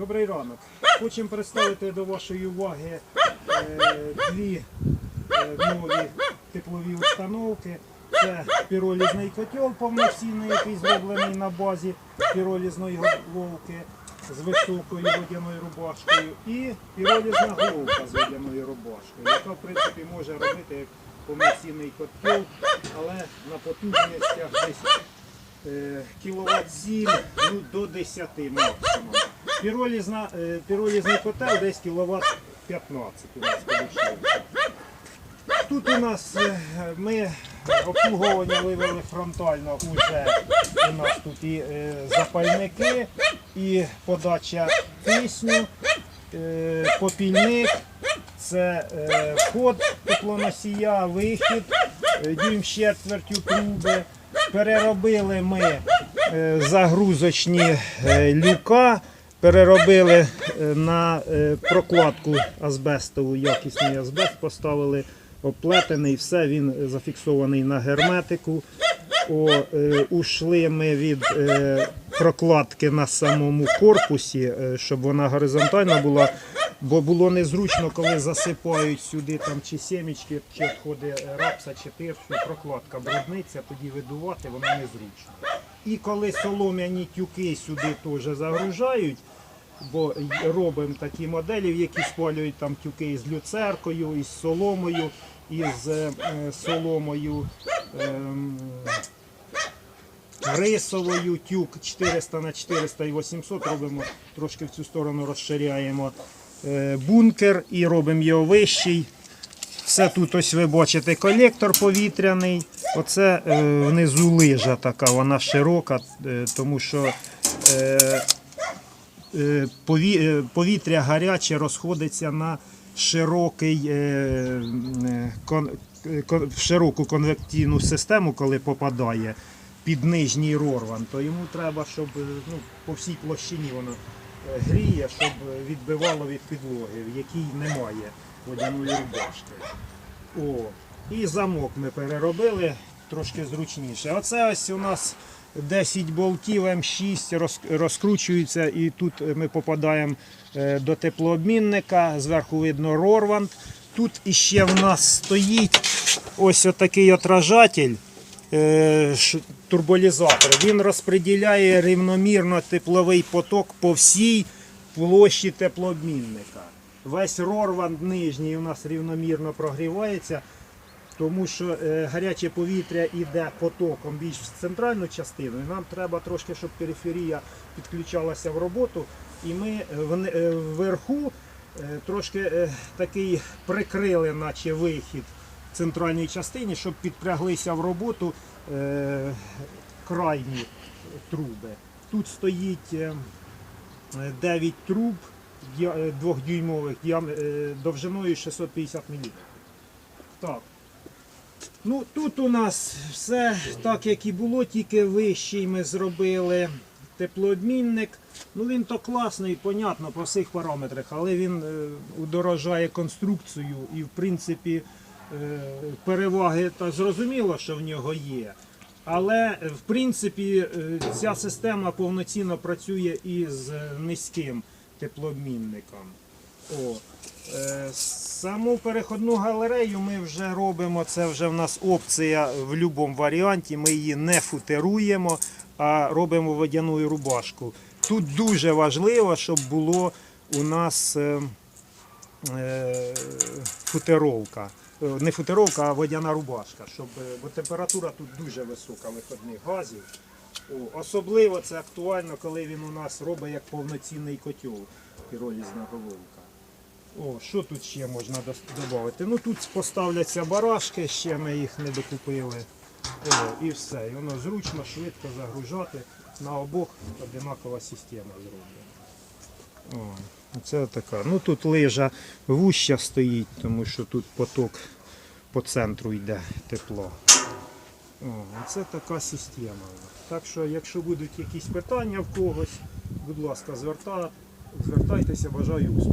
Добрий ранок. Хочемо представити до вашої уваги е, дві е, нові теплові установки. Це піролізний котел повноцінний, який зроблений на базі піролізної головки з високою водяною рубашкою і піролізна головка з водяною рубашкою, яка в принципі може робити як повноцінний котел, але на потужностях десь е, кіловат 7 ну, до 10 максимум. Піролізна, е, піролізний котел десь кіловат 15 у. Тут у нас е, ми обслуговування вивели фронтально уже. У нас тут і е, запальники, і подача кисню, попільник, це вход теплоносія, вихід, дюйм з четвертю труби. Переробили ми загрузочні люка, переробили е, на е, прокладку азбестову, якісний азбест поставили оплетений, все, він зафіксований на герметику. О, е, ушли ми від прокладки на самому корпусі, щоб вона горизонтальна була, бо було незручно, коли засипають сюди там чи сімечки, чи відходи рапса, чи тирсу, прокладка брудниця, тоді видувати воно незручно. І коли солом'яні тюки сюди теж загружають, бо робимо такі моделі, які спалюють там тюки із люцеркою, із соломою, із е, е, соломою. ем, рисовою тюк 400 на 400 і 800 робимо, трошки в цю сторону розширяємо е, бункер і робимо його вищий. Все тут ось ви бачите колектор повітряний. Оце е, внизу лижа така, вона широка, е, тому що е, пові- повітря гаряче розходиться на широкий, широку конвективну систему, коли попадає під нижній рорван, то йому треба, щоб ну, по всій площині воно гріє, щоб відбивало від підлоги, в якій немає водяної рубашки. О, і замок ми переробили трошки зручніше. Оце ось у нас 10 болтів М6 роз- розкручуються, і тут ми попадаємо е, до теплообмінника. Зверху видно рорвант. Тут іще в нас стоїть ось отакий отражатель. е, Турболізатор. Він розподіляє рівномірно тепловий поток по всій площі теплообмінника. Весь рорван нижній у нас рівномірно прогрівається, тому що е, гаряче повітря йде потоком більш в центральну частину. І нам треба трошки, щоб периферія підключалася в роботу. І ми е, е, вверху трошки такий прикрили, наче вихід в центральній частині, щоб підпряглися в роботу крайні труби. Тут стоїть. е, 9 труб двохдюймових довжиною 650 мм. Так. Ну, тут у нас все так, як і було, тільки вищий ми зробили теплообмінник. Ну він то класний, понятно, по всіх параметрах, але він е, удорожає конструкцію і в принципі е, переваги та зрозуміло, що в нього є. Але в принципі е, ця система повноцінно працює і з низьким теплообмінником. О, е, саму переходну галерею ми вже робимо. Це вже в нас опція в будь-якому варіанті. Ми її не футеруємо, а робимо водяну рубашку. Тут дуже важливо, щоб було у нас е, е, футеровка. Е, Не футеровка, а водяна рубашка, щоб, е, бо температура тут дуже висока виходних газів. О, особливо це актуально, коли він у нас робить як повноцінний котел піролізна головка. О, що тут ще можна додати? Ну тут поставляться барашки, ще ми їх не докупили. О, і все. І воно зручно, швидко загружати. На обох одинакова система зроблена. О, це така. Ну тут лижа вуща стоїть, тому що тут поток по центру йде тепло. О, це така система. Так що, якщо будуть якісь питання в когось, будь ласка, зверта- звертайтеся, бажаю успіху.